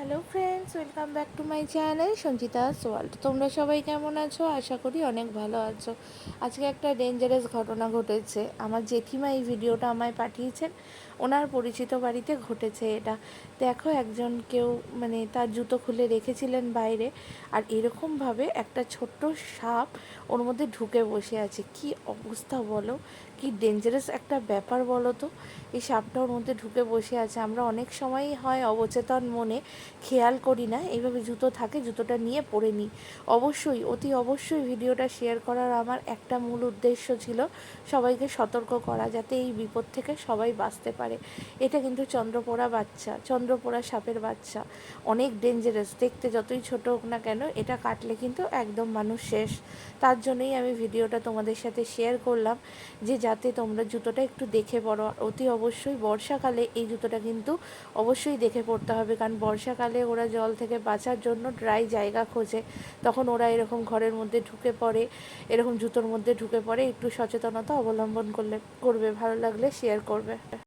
Hello friends welcome back to my channel Sanchita's world তোমরা সবাই কেমন আছো? আশা করি অনেক ভালো আছো। আজকে একটা ডেঞ্জারাস ঘটনা ঘটেছে। আমার জেঠিমা এই ভিডিওটা আমায় পাঠিয়েছেন। ওনার পরিচিত বাড়িতে ঘটেছে এটা। দেখো, একজন কেউ মানে তার জুতো খুলে রেখেছিলেন বাইরে আর এরকমভাবে একটা ছোট্ট সাপ ওর মধ্যে ঢুকে বসে আছে। কি অবস্থা বলো? কি ডেঞ্জারাস একটা ব্যাপার বলো তো? এই সাপটা ওর মধ্যে ঢুকে বসে আছে। আমরা অনেক সময়ই হয় অবচেতন মনে খেয়াল করি না, এইভাবে জুতো থাকে, জুতোটা নিয়ে পরে নিই। অবশ্যই, অতি অবশ্যই ভিডিওটা শেয়ার করার আমার একটা মূল উদ্দেশ্য ছিল সবাইকে সতর্ক করা যাতে এই বিপদ থেকে সবাই বাঁচতে পারে। এটা কিন্তু চন্দ্রপোড়া বাচ্চা, চন্দ্রপোড়া সাপের বাচ্চা। অনেক ডেঞ্জারাস দেখতে যতই ছোট হোক না কেন, এটা কাটলে কিন্তু একদম মানুষ শেষ। তার জন্যই আমি ভিডিওটা তোমাদের সাথে শেয়ার করলাম যে যাতে তোমরা জুতোটা একটু দেখে পড়ো। অতি অবশ্যই বর্ষাকালে এই জুতোটা কিন্তু অবশ্যই দেখে পড়তে হবে, কারণ বর্ষাকালে ওরা জল থেকে বাঁচার জন্য ড্রাই জায়গা খোঁজে। তখন ওরা এরকম ঘরের মধ্যে ঢুকে পড়ে, এরকম জুতোর মধ্যে ঢুকে পড়ে, একটু সচেতনতা অবলম্বন করলে, করবে। ভালো লাগলে শেয়ার করবে।